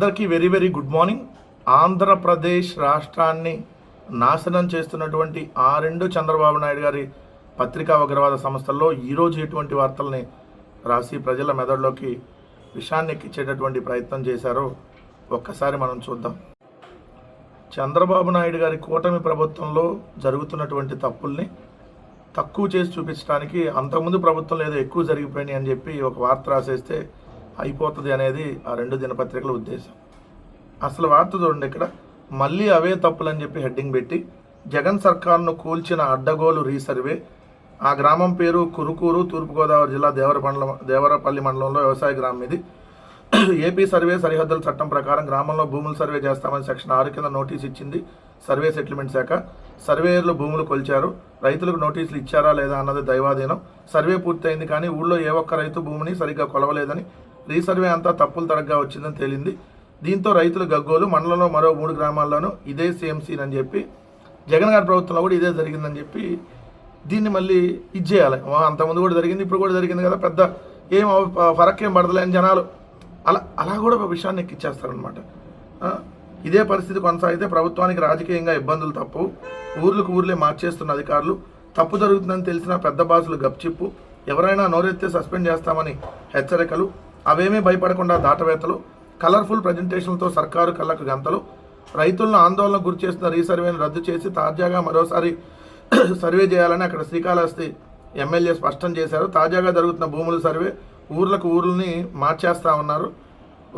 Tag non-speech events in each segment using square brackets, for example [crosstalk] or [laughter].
అందరికీ very very good morning. Andhra Pradesh రాష్ట్రాన్ని నాశనం చేస్తున్నటువంటి ఆ రెండు చంద్రబాబు నాయుడు గారి పత్రికా ఉగ్రవాద సంస్థల్లో ఈరోజు ఎటువంటి వార్తల్ని రాసి ప్రజల మెదడులోకి విషాన్ని ఎక్కించేటటువంటి ప్రయత్నం చేశారో ఒక్కసారి మనం చూద్దాం. చంద్రబాబు నాయుడు గారి కూటమి ప్రభుత్వంలో జరుగుతున్నటువంటి తప్పుల్ని తక్కువ చేసి చూపించడానికి అంతకుముందు ప్రభుత్వంలో ఏదో ఎక్కువ జరిగిపోయినాయి అని చెప్పి ఒక వార్త రాసేస్తే అయిపోతుంది అనేది ఆ రెండు దినపత్రికల ఉద్దేశం. అసలు వార్త చూడండి ఇక్కడ. మళ్ళీ అవే తప్పులని చెప్పి హెడ్డింగ్ పెట్టి జగన్ సర్కార్ను కూల్చిన అడ్డగోలు రీసర్వే. ఆ గ్రామం పేరు కురుకూరు తూర్పుగోదావరి జిల్లా దేవర మండలం దేవరపల్లి మండలంలో వ్యవసాయ గ్రామం ఇది. ఏపీ సర్వే సరిహద్దుల చట్టం ప్రకారం గ్రామంలో భూములు సర్వే చేస్తామని సెక్షన్ ఆరు కింద నోటీస్ ఇచ్చింది సర్వే సెటిల్మెంట్ శాఖ. సర్వేయర్లు భూములు కొలిచారు. రైతులకు నోటీసులు ఇచ్చారా లేదా అన్నది దైవాధీనం. సర్వే పూర్తయింది కానీ ఊళ్ళో ఏ ఒక్క రైతు భూమిని సరిగ్గా కొలవలేదని రీసర్వే అంతా తప్పులు తరగ్గా వచ్చిందని తేలింది. దీంతో రైతులు గగ్గోలు మండలంలో మరో మూడు గ్రామాల్లోనూ ఇదే సేమ్ అని చెప్పి జగన్ గారి ప్రభుత్వంలో కూడా ఇదే జరిగిందని చెప్పి దీన్ని మళ్ళీ ఇచ్చేయాలి అంతకుముందు కూడా జరిగింది ఇప్పుడు కూడా జరిగింది కదా పెద్ద ఏం ఫరక్ ఏం పడదులే అని జనాలు. అలా అలా కూడా ఒక విషయాన్ని ఎక్కిచ్చేస్తారనమాట ఇదే పరిస్థితి కొనసాగితే ప్రభుత్వానికి రాజకీయంగా ఇబ్బందులు తప్పు ఊర్లకు ఊర్లే మార్చేస్తున్న అధికారులు తప్పు జరుగుతుందని తెలిసిన పెద్ద బాసులు గప్చిప్పు ఎవరైనా నోరెత్తే సస్పెండ్ చేస్తామని హెచ్చరికలు అవేమీ భయపడకుండా దాటవేతలు కలర్ఫుల్ ప్రజెంటేషన్లతో సర్కారు కళ్ళకు గంతలు రైతులను ఆందోళన గురి చేస్తున్న రీసర్వేను రద్దు చేసి తాజాగా మరోసారి [clears throat] సర్వే చేయాలని అక్కడ శ్రీకాళహస్తి ఎమ్మెల్యే స్పష్టం చేశారు. తాజాగా జరుగుతున్న భూముల సర్వే ఊర్లకు ఊర్లని మార్చేస్తా ఉన్నారు.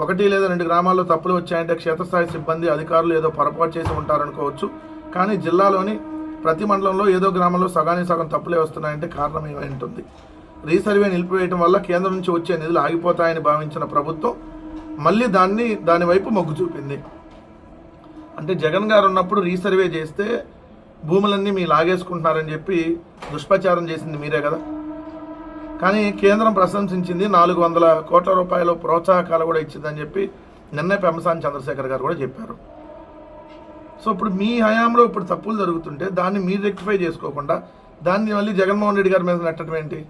ఒకటి లేదా రెండు గ్రామాల్లో తప్పులు వచ్చాయంటే క్షేత్రస్థాయి సిబ్బంది అధికారులు ఏదో పొరపాటు చేసి ఉంటారనుకోవచ్చు. కానీ జిల్లాలోని ప్రతి మండలంలో ఏదో గ్రామంలో సగానికి సగం తప్పులే వస్తున్నాయంటే కారణం ఏమై ఉంటుంది? రీసర్వే నిలిపివేయడం వల్ల కేంద్రం నుంచి వచ్చే నిధులు ఆగిపోతాయని భావించిన ప్రభుత్వం మళ్ళీ దాన్ని దాని వైపు మొగ్గు చూపింది. అంటే జగన్ గారు ఉన్నప్పుడు రీసర్వే చేస్తే భూములన్నీ మీ లాగేసుకుంటున్నారని చెప్పి దుష్ప్రచారం చేసింది మీరే కదా. కానీ కేంద్రం ప్రశంసించింది నాలుగు వందల కోట్ల రూపాయల ప్రోత్సాహకాలు కూడా ఇచ్చిందని చెప్పి నిన్నే పెమ్మసాని చంద్రశేఖర్ గారు కూడా చెప్పారు. సో ఇప్పుడు మీ హయాంలో ఇప్పుడు తప్పులు జరుగుతుంటే దాన్ని మీరు రెక్టిఫై చేసుకోకుండా దాన్ని మళ్ళీ జగన్మోహన్ రెడ్డి గారి మీద నెట్టడం ఏంటి?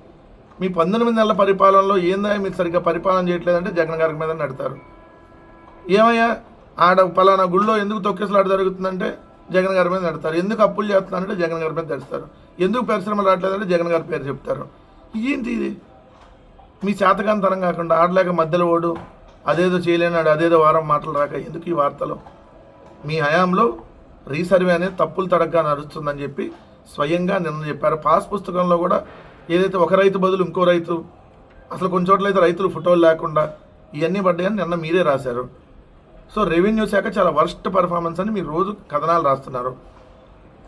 మీ పంతొమ్మిది నెలల పరిపాలనలో ఏందా మీరు సరిగ్గా పరిపాలన చేయట్లేదంటే జగన్ గారి మీద నడతారు. ఏమయ్యా? ఆడ పలానా గుళ్ళో ఎందుకు తొక్కేసలాట జరుగుతుందంటే జగన్ గారి మీద నడతారు. ఎందుకు అప్పులు చేస్తున్నారంటే జగన్ గారి మీద నడుస్తారు. ఎందుకు పరిశ్రమలు రావట్లేదంటే జగన్ గారి పేరు చెప్తారు. ఏంటి ఇది? మీ చేతకాంతరం కాకుండా ఆడలేక మధ్యలో ఓడు అదేదో చేయలేనాడు అదేదో వారం మాటలు రాక ఎందుకు ఈ వార్తలు? మీ హయాంలో రీసర్వే అనేది తప్పులు తడగ్గా నడుస్తుందని చెప్పి స్వయంగా నిన్న చెప్పారు. పాస్ పుస్తకంలో కూడా ఏదైతే ఒక రైతు బదులు ఇంకో రైతు అసలు కొన్ని చోట్ల అయితే రైతులు ఫోటోలు లేకుండా ఇవన్నీ పడ్డాయని నిన్న మీరే రాశారు. సో రెవెన్యూ శాఖ చాలా వర్స్ట్ పర్ఫార్మెన్స్ అని మీరు రోజు కథనాలు రాస్తున్నారు.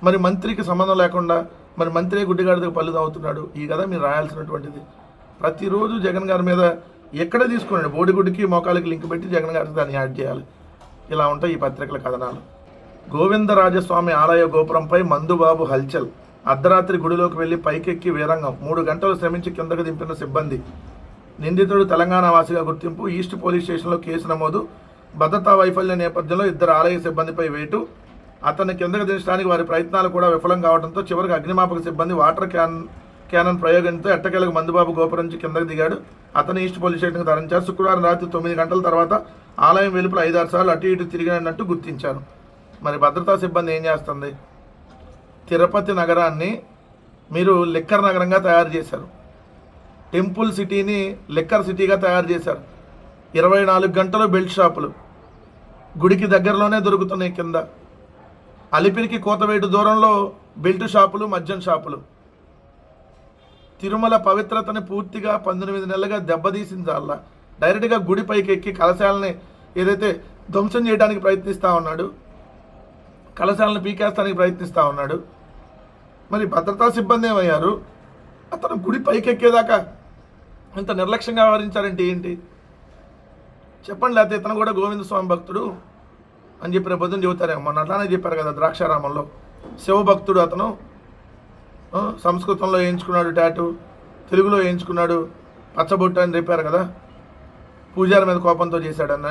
మరి మంత్రికి సంబంధం లేకుండా మరి మంత్రి గుడ్డిగాడికి పళ్ళు తాగుతున్నాడు ఈ కథ మీరు రాయాల్సినటువంటిది. ప్రతిరోజు జగన్ గారి మీద ఎక్కడ తీసుకున్నాడు? బోడిగుడ్డికి మోకాలకి లింక్ పెట్టి జగన్ గారికి దాన్ని యాడ్ చేయాలి. ఇలా ఉంటాయి ఈ పత్రికల కథనాలు. గోవిందరాజస్వామి ఆలయ గోపురంపై మందుబాబు హల్చల్. అర్ధరాత్రి గుడిలోకి వెళ్ళి పైకెక్కి వీరంగం. మూడు గంటలు శ్రమించి కిందకు దింపిన సిబ్బంది. నిందితుడు తెలంగాణ వాసిగా గుర్తింపు ఈస్ట్ పోలీస్ స్టేషన్లో కేసు నమోదు భద్రతా వైఫల్యం నేపథ్యంలో ఇద్దరు ఆలయ సిబ్బందిపై వేటు. అతన్ని కిందకు దించడానికి వారి ప్రయత్నాలు కూడా విఫలం కావడంతో చివరికి అగ్నిమాపక సిబ్బంది వాటర్ క్యాన్ క్యానన్ ప్రయోగంతో ఎట్టకేలకు మందుబాబు గోపురం నుంచి కిందకు దిగాడు. అతను ఈస్ట్ పోలీస్ స్టేషన్కి తరించారు శుక్రవారం రాత్రి తొమ్మిది గంటల తర్వాత ఆలయం వెలుపల ఐదారు సార్లు అటు ఇటు తిరిగినట్టు గుర్తించారు. మరి భద్రతా సిబ్బంది ఏం చేస్తుంది? తిరుపతి నగరాన్ని మీరు లిక్కర్ నగరంగా తయారు చేశారు. టెంపుల్ సిటీని లిక్కర్ సిటీగా తయారు చేశారు. ఇరవై నాలుగు గంటలు బెల్ట్ షాపులు గుడికి దగ్గరలోనే దొరుకుతున్నాయి కింద. అలిపిరికి కోతవేటు దూరంలో బెల్ట్ షాపులు మద్యం షాపులు. తిరుమల పవిత్రతని పూర్తిగా పంతొమ్మిది నెలలుగా దెబ్బతీసింది అలా డైరెక్ట్గా గుడి పైకి ఎక్కి కలశాలని ఏదైతే ధ్వంసం చేయడానికి ప్రయత్నిస్తూ ఉన్నాడు కలశాలను పీకేస్తానికి ప్రయత్నిస్తూ ఉన్నాడు. మరి భద్రతా సిబ్బంది ఏమయ్యారు? అతను గుడి పైకెక్కేదాకా ఇంత నిర్లక్ష్యంగా వ్యవహరించారంటే ఏంటి? చెప్పండి లేకపోతే ఇతను కూడా గోవింద స్వామి భక్తుడు అని చెప్పి రేపు పొద్దున్న చెబుతారేమో. మొన్న అట్లానే చెప్పారు కదా ద్రాక్షారామంలో. శివభక్తుడు అతను సంస్కృతంలో వేయించుకున్నాడు టాటు తెలుగులో వేయించుకున్నాడు పచ్చబొట్టు అని చెప్పారు కదా. పూజారి మీద కోపంతో చేశాడన్న.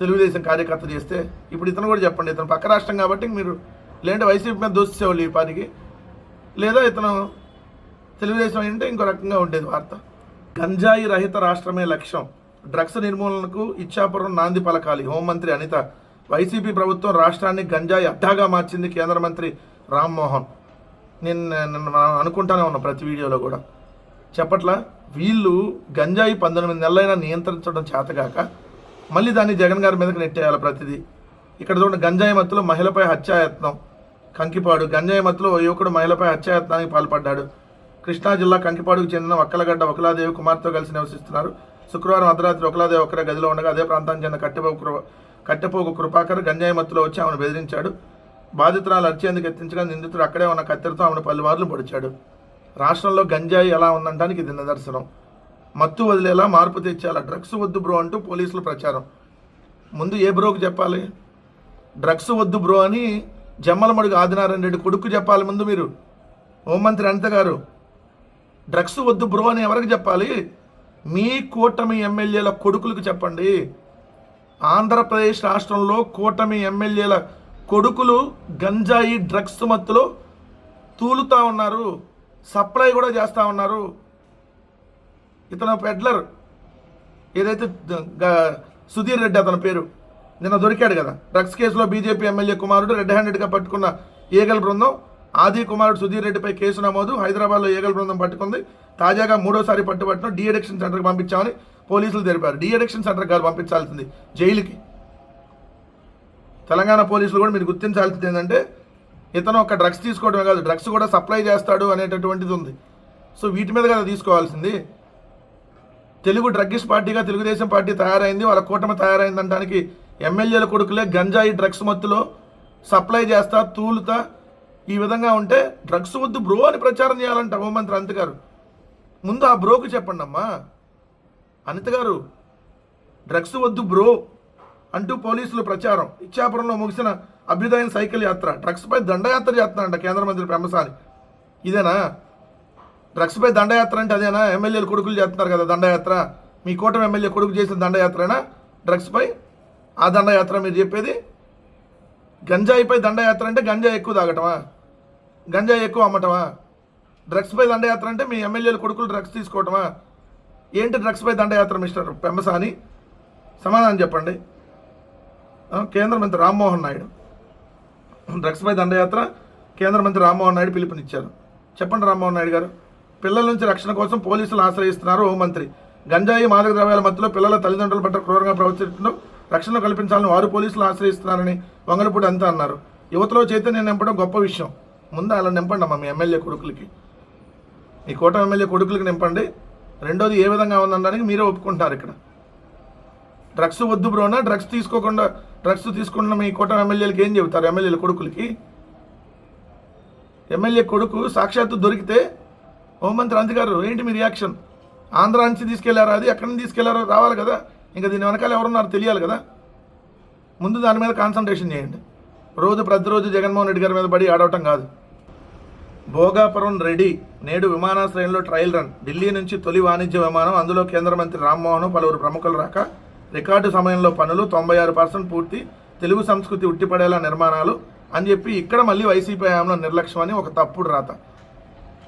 తెలుగుదేశం కార్యకర్త చేస్తే ఇప్పుడు ఇతను కూడా చెప్పండి ఇతను పక్క రాష్ట్రం కాబట్టి మీరు లేదంటే వైసీపీ మీద దోసేవాళ్ళు ఈ పాటికి లేదా ఇతను తెలుగుదేశం అంటే ఇంకో రకంగా ఉండేది వార్త. గంజాయి రహిత రాష్ట్రమే లక్ష్యం. డ్రగ్స్ నిర్మూలనకు ఇచ్చాపురం నాంది పలకాలి. హోంమంత్రి అనిత వైసీపీ ప్రభుత్వం రాష్ట్రాన్ని గంజాయి అడ్డాగా మార్చింది కేంద్ర మంత్రి రామ్మోహన్. నేను నేను అనుకుంటానే ఉన్నా ప్రతి వీడియోలో కూడా. చెప్పట్లా వీళ్ళు గంజాయి పంతొమ్మిది నెలలైనా నియంత్రించడం చేతగాక మళ్ళీ దాన్ని జగన్ గారి మీదకి నెట్టేయాలి ప్రతిదీ. ఇక్కడ చూడండి గంజాయి మత్తులో మహిళపై హత్యాయత్నం. కంకిపాడు గంజాయి మత్తులో యువకుడు మహిళపై హత్యాయత్నానికి పాల్పడ్డాడు. కృష్ణా జిల్లా కంకిపాడుకు చెందిన ఒక్కలగడ్డ ఒకలాదేవి కుమార్తో కలిసి నివసిస్తున్నారు. శుక్రవారం అర్ధరాత్రి ఒకలాదేవి ఒక్కరే గదిలో ఉండగా అదే ప్రాంతానికి చెందిన కట్టెపోగు కృ- కట్టెపోగు కృపాకర్ గంజాయి మత్తులో వచ్చి ఆమెను బెదిరించాడు. బాధితురాలు అరిచేందుకు ఎత్తించగా నిందితుడు అక్కడే ఉన్న కత్తెరతో ఆమెను పలుమార్లు పొడిచాడు. రాష్ట్రంలో గంజాయి ఎలా ఉందంటానికి ఇది నిదర్శనం. మత్తు వదిలేలా మార్పు తెచ్చేలా. డ్రగ్స్ వద్దు బ్రో అంటూ పోలీసులు ప్రచారం. ముందు ఏ బ్రోకి చెప్పాలి? డ్రగ్స్ వద్దు బ్రో అని జమ్మలమడుగు ఆదినారాయణ రెడ్డి కొడుకు చెప్పాలి ముందు మీరు. హోంమంత్రి అనిత గారు. డ్రగ్స్ వద్దు బ్రో అని ఎవరికి చెప్పాలి? మీ కూటమి ఎమ్మెల్యేల కొడుకులకు చెప్పండి. ఆంధ్రప్రదేశ్ రాష్ట్రంలో కూటమి ఎమ్మెల్యేల కొడుకులు గంజాయి డ్రగ్స్ మత్తులో తూలుతా ఉన్నారు. సప్లై కూడా చేస్తూ ఉన్నారు. ఇతను పెడ్లర్ ఏదైతే సుధీర్ రెడ్డి అతని పేరు. నిన్న దొరికాడు కదా. డ్రగ్స్ కేసులో బీజేపీ ఎమ్మెల్యే కుమారుడు రెడ్ హ్యాండెడ్గా పట్టుకున్న ఏగల బృందం ఆది కుమారుడు సుధీర్ రెడ్డిపై కేసు నమోదు హైదరాబాద్లో ఏగల బృందం పట్టుకుంది. తాజాగా మూడోసారి పట్టుబట్టిన డిఅడిక్షన్ సెంటర్కి పంపించామని పోలీసులు తెలిపారు. డీ సెంటర్ గారు కాదు పంపించాల్సింది జైలుకి. తెలంగాణ పోలీసులు కూడా మీరు గుర్తించాల్సింది ఏంటంటే ఇతను ఒక డ్రగ్స్ తీసుకోవడమే కాదు డ్రగ్స్ కూడా సప్లై చేస్తాడు అనేటటువంటిది ఉంది. సో వీటి మీద కదా తీసుకోవాల్సింది. తెలుగు డ్రగ్గిస్ట్ పార్టీగా తెలుగుదేశం పార్టీ తయారైంది వాళ్ళ కూటమి తయారైందనడానికి ఎమ్మెల్యేల కొడుకులే గంజాయి డ్రగ్స్ మత్తులో సప్లై చేస్తా తూలుతా. ఈ విధంగా ఉంటే డ్రగ్స్ వద్దు బ్రో అని ప్రచారం చేయాలంట హోంమంత్రి అనిత గారు. ముందు ఆ బ్రోకు చెప్పండి అమ్మా అనిత గారు డ్రగ్స్ వద్దు బ్రో అంటూ పోలీసులు ప్రచారం. ఇచ్చాపురంలో ముగిసిన అభ్యుదయం సైకిల్ యాత్ర డ్రగ్స్పై దండయాత్ర చేస్తున్నారంట కేంద్ర మంత్రి పెమ్మసాని ఇదేనా? డ్రగ్స్పై దండయాత్ర అంటే అదేనా? ఎమ్మెల్యేలు కొడుకులు చేస్తున్నారు కదా దండయాత్ర. మీ కూటమి ఎమ్మెల్యే కొడుకు చేసిన దండయాత్రేనా? డ్రగ్స్పై ఆ దండయాత్ర మీరు చెప్పేది? గంజాయిపై దండయాత్ర అంటే గంజాయి ఎక్కువ తాగటమా? గంజాయి ఎక్కువ అమ్మటమా? డ్రగ్స్పై దండయాత్ర అంటే మీ ఎమ్మెల్యేలు కొడుకులు డ్రగ్స్ తీసుకోవటమా? ఏంటి డ్రగ్స్పై దండయాత్ర మిస్టర్ పెంబసాని? సమాధానం చెప్పండి. కేంద్ర మంత్రి రామ్మోహన్ నాయుడు. డ్రగ్స్పై దండయాత్ర కేంద్ర మంత్రి రామ్మోహన్ నాయుడు పిలుపునిచ్చారు. చెప్పండి రామ్మోహన్ నాయుడు గారు. పిల్లల నుంచి రక్షణ కోసం పోలీసులు ఆశ్రయిస్తున్నారు హోంమంత్రి గంజాయి మాదక ద్రవ్యాల మధ్యలో పిల్లల తల్లిదండ్రుల పట్ల క్రూరంగా ప్రవర్తించడం రక్షణ కల్పించాలని వారు పోలీసులు ఆశ్రయిస్తున్నారని వంగలపూడి అంతా అన్నారు. యువతలో చైతన్యం నింపడం గొప్ప విషయం. ముందు అలా నింపండి అమ్మా మీ ఎమ్మెల్యే కొడుకులకి. మీ కోట ఎమ్మెల్యే కొడుకులకి నింపండి. రెండోది ఏ విధంగా ఉందనడానికి మీరే ఒప్పుకుంటారు ఇక్కడ. డ్రగ్స్ వద్దు బ్రోనా డ్రగ్స్ తీసుకోకుండా డ్రగ్స్ తీసుకున్న మీ కోట ఎమ్మెల్యేలకి ఏం చెబుతారు? ఎమ్మెల్యేల కొడుకులకి? ఎమ్మెల్యే కొడుకు సాక్షాత్తు దొరికితే హోంమంత్రి అంతి గారు ఏంటి మీ రియాక్షన్ ఆంధ్ర నుంచి తీసుకెళ్ళారా అది? ఎక్కడి నుంచి తీసుకెళ్ళారో రావాలి కదా. ఇంకా దీని వెనకాల ఎవరున్నారో తెలియాలి కదా. ముందు దాని మీద కాన్సన్ట్రేషన్ చేయండి. రోజు ప్రతిరోజు జగన్మోహన్ రెడ్డి గారి మీద పడి ఆడవటం కాదు. భోగాపురం రెడీ. నేడు విమానాశ్రయంలో ట్రయల్ రన్ ఢిల్లీ నుంచి తొలి వాణిజ్య విమానం. అందులో కేంద్ర మంత్రి రామ్మోహన్ పలువురు ప్రముఖులు రాక రికార్డు సమయంలో పనులు తొంభై ఆరు పర్సెంట్ పూర్తి. తెలుగు సంస్కృతి ఉట్టిపడేలా నిర్మాణాలు. అని చెప్పి ఇక్కడ మళ్ళీ వైసీపీ హయాంలో నిర్లక్ష్యం అని ఒక తప్పుడు రాత.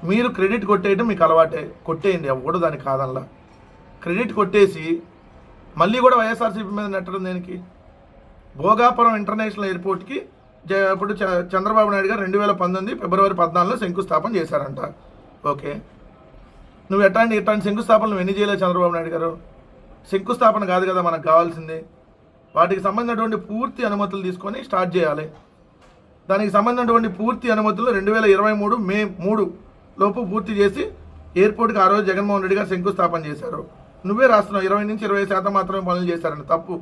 మీరు క్రెడిట్ కొట్టేయడం మీకు అలవాటే. కొట్టేయండి ఎవడు దాని కాదల్లా క్రెడిట్ కొట్టేసి మళ్ళీ కూడా వైఎస్ఆర్సీపీ మీద నెట్టడం దేనికి? భోగాపురం ఇంటర్నేషనల్ ఎయిర్పోర్ట్కి జ- ఇప్పుడు చ- చంద్రబాబు నాయుడు గారు రెండు వేల పంతొమ్మిది ఫిబ్రవరి పద్నాలుగులో శంకుస్థాపన చేశారంట. ఓకే. నువ్వు ఎట్లాంటి ఇట్లాంటి శంకుస్థాపనలు ఎన్ని చేయలేదు చంద్రబాబు నాయుడు గారు? శంకుస్థాపన కాదు కదా మనకు కావాల్సింది. వాటికి సంబంధించినటువంటి పూర్తి అనుమతులు తీసుకొని స్టార్ట్ చేయాలి. దానికి సంబంధించినటువంటి పూర్తి అనుమతులు రెండు వేల ఇరవై మూడు మే మూడు లోపు పూర్తి చేసి ఎయిర్పోర్ట్కి ఆ రోజు జగన్మోహన్ రెడ్డి గారు శంకుస్థాపన చేశారు. నువ్వే రాస్తున్నావు. ఇరవై నుంచి ఇరవై శాతం మాత్రమే పనులు చేశారని. తప్పు.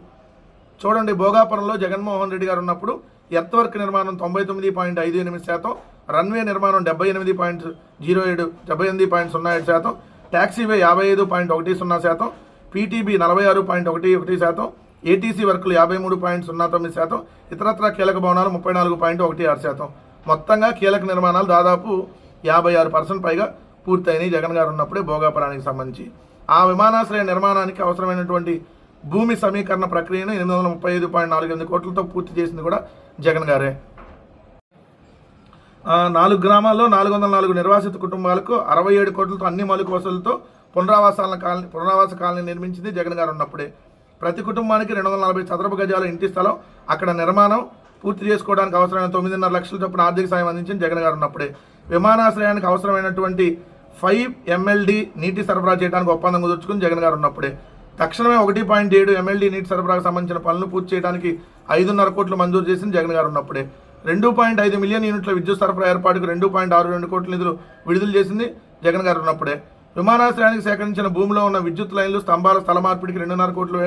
చూడండి భోగాపురంలో జగన్మోహన్ రెడ్డి గారు ఉన్నప్పుడు ఎర్త్వర్క్ నిర్మాణం తొంభై తొమ్మిది పాయింట్ ఐదు ఎనిమిది శాతం రన్వే నిర్మాణం డెబ్బై ఎనిమిది పాయింట్ జీరో ఏడు డెబ్బై ఎనిమిది పాయింట్ సున్నా ఏడు శాతం ట్యాక్సీవే యాభై ఐదు పాయింట్ ఒకటి సున్నా శాతం పీటీబీ నలభై ఆరు పాయింట్ ఒకటి ఒకటి శాతం ఏటీసీ వర్కులు యాభై మూడు పాయింట్ సున్నా తొమ్మిది శాతం ఇతరత్ర కీలక భవనాలు ముప్పై నాలుగు పాయింట్ ఒకటి ఆరు శాతం. మొత్తంగా కీలక నిర్మాణాలు దాదాపు యాభై ఆరు పర్సెంట్ పైగా పూర్తయినాయి. జగన్ గారు ఉన్నప్పుడే భోగాపురానికి సంబంధించి. ఆ విమానాశ్రయ నిర్మాణానికి అవసరమైనటువంటి భూమి సమీకరణ ప్రక్రియను ఎనిమిది వందల ముప్పై ఐదు పాయింట్ నాలుగు ఎనిమిది కోట్లతో పూర్తి చేసింది కూడా జగన్ గారే. నాలుగు గ్రామాల్లో నాలుగు వందల నాలుగు నిర్వాసిత కుటుంబాలకు అరవై ఏడు కోట్లతో అన్ని మౌలిక వసతులతో పునరావాసాల కాలనీ పునరావాస కాలనీ నిర్మించింది జగన్ గారు ఉన్నప్పుడే. ప్రతి కుటుంబానికి రెండు వందల నలభై చదరపు గజాల ఇంటి స్థలం అక్కడ నిర్మాణం పూర్తి చేసుకోవడానికి అవసరమైన తొమ్మిదిన్నర లక్షల చొప్పున ఆర్థిక సాయం అందించింది జగన్ గారు ఉన్నప్పుడే. విమానాశ్రయానికి అవసరమైనటువంటి ఫైవ్ ఎంఎల్డి నీటి సరఫరా చేయడానికి ఒప్పందం కుదుర్చుకుని జగన్ గారు ఉన్నప్పుడే. తక్షణమే ఒకటి పాయింట్ ఏడు ఎమ్మెల్డీ నీటి సరఫరాకు సంబంధించిన పనులు పూర్తి చేయడానికి ఐదున్నర కోట్లు మంజూరు చేసింది జగన్ గారు ఉన్నప్పుడే. రెండు పాయింట్ ఐదు మిలియన్ యూనిట్ల విద్యుత్ సరఫరా ఏర్పాటుకు రెండు పాయింట్ ఆరు రెండు కోట్ల నిధులు విడుదల చేసింది జగన్ గారు ఉన్నప్పుడే. విమానాశ్రయానికి సేకరించిన భూమిలో ఉన్న విద్యుత్ లైన్లు స్తంభాల స్థల మార్పిడికి రెండున్నర కోట్లు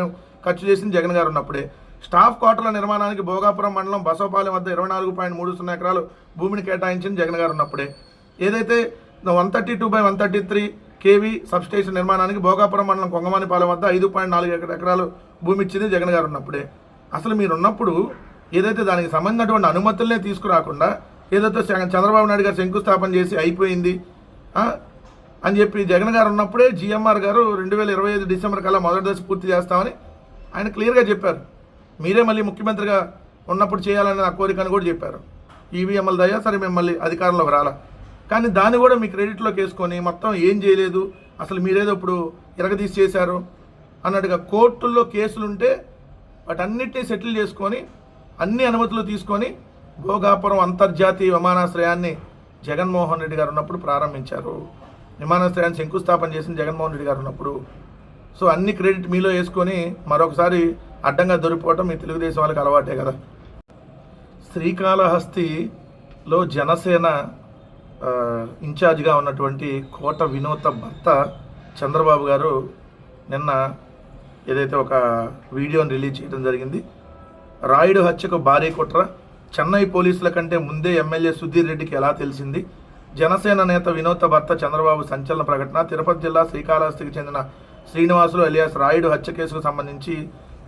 ఖర్చు చేసింది జగన్ గారు ఉన్నప్పుడే. స్టాఫ్ క్వార్టర్ల నిర్మాణానికి భోగాపురం మండలం బసవపాలెం వద్ద ఇరవై నాలుగు పాయింట్ మూడు సున్నా ఎకరాలు భూమిని కేటాయించింది జగన్ గారు ఉన్నప్పుడే. ఏదైతే one thirty two by one thirty three KV substation నిర్మాణానికి భోగాపురం మండలం కొంగమానిపాలెం వద్ద ఐదు పాయింట్ నాలుగు ఎకర- ఎకరాలు భూమి ఇచ్చింది జగన్ గారు ఉన్నప్పుడే. అసలు మీరు ఉన్నప్పుడు ఏదైతే దానికి సంబంధించినటువంటి అనుమతులనే తీసుకురాకుండా ఏదైతే చంద్రబాబు నాయుడు గారు శంకుస్థాపన చేసి అయిపోయింది అని చెప్పి జగన్ గారు ఉన్నప్పుడే జిఎంఆర్ గారు రెండు వేల ఇరవై ఐదు డిసెంబర్ కల్లా మొదటి దశ పూర్తి చేస్తామని ఆయన క్లియర్గా చెప్పారు. మీరే మళ్ళీ ముఖ్యమంత్రిగా ఉన్నప్పుడు చేయాలని నా కోరిక అని కూడా చెప్పారు. ఈవీఎంఎల్ దయ్యా సరే మేము మళ్ళీ అధికారంలోకి రాలా. కానీ దాన్ని కూడా మీ క్రెడిట్లోకి వేసుకొని మొత్తం ఏం చేయలేదు అసలు మీరేదో ఇప్పుడు ఇరగదీసి చేశారు అన్నట్టుగా కోర్టుల్లో కేసులుంటే వాటన్నిటిని సెటిల్ చేసుకొని అన్ని అనుమతులు తీసుకొని భోగాపురం అంతర్జాతీయ విమానాశ్రయాన్ని జగన్మోహన్ రెడ్డి గారు ఉన్నప్పుడు ప్రారంభించారు. విమానాశ్రయాన్ని శంకుస్థాపన చేసిన జగన్మోహన్ రెడ్డి గారు ఉన్నప్పుడు. సో అన్ని క్రెడిట్ మీలో వేసుకొని మరొకసారి అడ్డంగా దొరికిపోవటం మీ తెలుగుదేశం వాళ్ళకి అలవాటే కదా. శ్రీకాళహస్తిలో జనసేన ఇన్ఛార్జ్గా ఉన్నటువంటి కోట వినోత భర్త చంద్రబాబు గారు నిన్న ఏదైతే ఒక వీడియోని రిలీజ్ చేయడం జరిగింది రాయుడు హత్యకు భారీ కుట్ర చెన్నై పోలీసుల కంటే ముందే ఎమ్మెల్యే సుధీర్ రెడ్డికి ఎలా తెలిసింది జనసేన నేత వినోద భర్త చంద్రబాబు సంచలన ప్రకటన తిరుపతి జిల్లా శ్రీకాళహస్తికి చెందిన శ్రీనివాసులు అలియాస్ రాయుడు హత్య కేసుకు సంబంధించి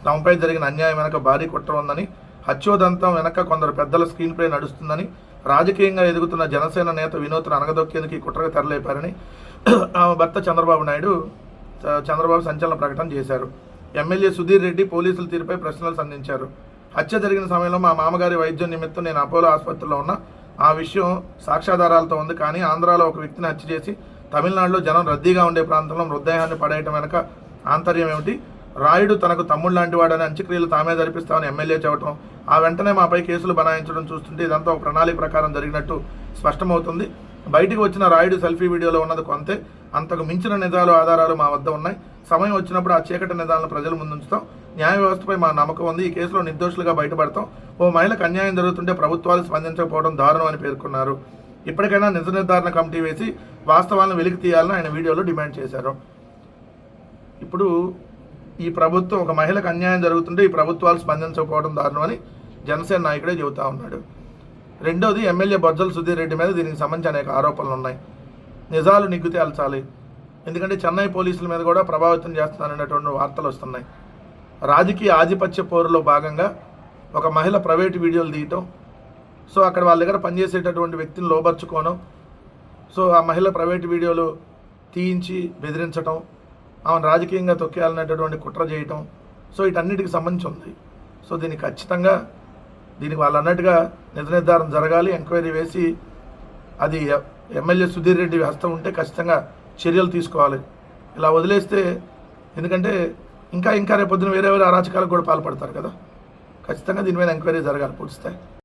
తమపై జరిగిన అన్యాయం వెనక భారీ కుట్ర ఉందని హత్యోదంతం వెనక కొందరు పెద్దల స్క్రీన్ ప్లే నడుస్తుందని రాజకీయంగా ఎదుగుతున్న జనసేన నేత వినూత్న అనగదొక్కేందుకు ఈ కుట్రగా తెరలేపారని [clears throat] ఆమె భర్త చంద్రబాబు నాయుడు చ- చంద్రబాబు సంచలన ప్రకటన చేశారు. ఎమ్మెల్యే సుధీర్ రెడ్డి పోలీసుల తీరుపై ప్రశ్నలు సంధించారు. హత్య జరిగిన సమయంలో మా మామగారి వైద్యం నిమిత్తం నేను అపోలో ఆసుపత్రిలో ఉన్న. ఆ విషయం సాక్ష్యాధారాలతో ఉంది కానీ ఆంధ్రాలో ఒక వ్యక్తిని హత్య చేసి తమిళనాడులో జనం రద్దీగా ఉండే ప్రాంతంలో మృతదేహాన్ని పడేయటం వెనక ఆంతర్యం ఏమిటి? రాయుడు తనకు తమ్ముడు లాంటి వాడని అంత్యక్రియలు తామే జరిపిస్తామని ఎమ్మెల్యే చెప్పడం ఆ వెంటనే మాపై కేసులు బనాయించడం చూస్తుంటే ఇదంతా ఒక ప్రణాళిక ప్రకారం జరిగినట్టు స్పష్టమవుతుంది. బయటికి వచ్చిన రాయుడు సెల్ఫీ వీడియోలో ఉన్నది కొంతే అంతకు మించిన నిజాలు ఆధారాలు మా వద్ద ఉన్నాయి. సమయం వచ్చినప్పుడు ఆ చీకటి నిజాలను ప్రజల ముందు ఉంచుతాం న్యాయ వ్యవస్థపై మా నమ్మకం ఉంది. ఈ కేసులో నిర్దోషులుగా బయటపడతాం. ఓ మహిళకు అన్యాయం జరుగుతుంటే ప్రభుత్వాలు స్పందించకపోవడం దారుణం అని పేర్కొన్నారు. ఇప్పటికైనా నిజ నిర్ధారణ కమిటీ వేసి వాస్తవాలను వెలికి తీయాలని ఆయన వీడియోలో డిమాండ్ చేశారు. ఇప్పుడు ఈ ప్రభుత్వం ఒక మహిళకు అన్యాయం జరుగుతుంటే ఈ ప్రభుత్వాలు స్పందించకపోవడం దారుణం అని జనసేన నాయకుడే చెబుతా ఉన్నాడు. రెండోది ఎమ్మెల్యే బొజ్జల సుధీర్ రెడ్డి మీద దీనికి సంబంధించి అనేక ఆరోపణలు ఉన్నాయి. నిజాలు నిగ్గు తేల్చాలి. ఎందుకంటే చెన్నై పోలీసుల మీద కూడా ప్రభావితం చేస్తున్నారనేటువంటి వార్తలు వస్తున్నాయి. రాజకీయ ఆధిపత్య పోరులో భాగంగా ఒక మహిళ ప్రైవేట్ వీడియోలు తీయటం సో అక్కడ వాళ్ళ దగ్గర పనిచేసేటటువంటి వ్యక్తిని లోపరుచుకోవడం సో ఆ మహిళ ప్రైవేట్ వీడియోలు తీయించి బెదిరించటం ఆమెను రాజకీయంగా తొక్కేయాలనేటటువంటి కుట్ర చేయటం. సో వీటన్నిటికి సంబంధించి ఉంది. సో దీనికి ఖచ్చితంగా దీనికి వాళ్ళు అన్నట్టుగా నిజ నిర్ధారణ జరగాలి. ఎంక్వైరీ వేసి అది ఎమ్మెల్యే సుధీర్ రెడ్డి హస్తం ఉంటే ఖచ్చితంగా చర్యలు తీసుకోవాలి. ఇలా వదిలేస్తే ఎందుకంటే ఇంకా ఇంకా రేపొద్దున వేరే వేరే అరాచకాలకు కూడా పాల్పడతారు కదా. ఖచ్చితంగా దీని మీద ఎంక్వైరీ జరగాలి పూర్తిస్తాయి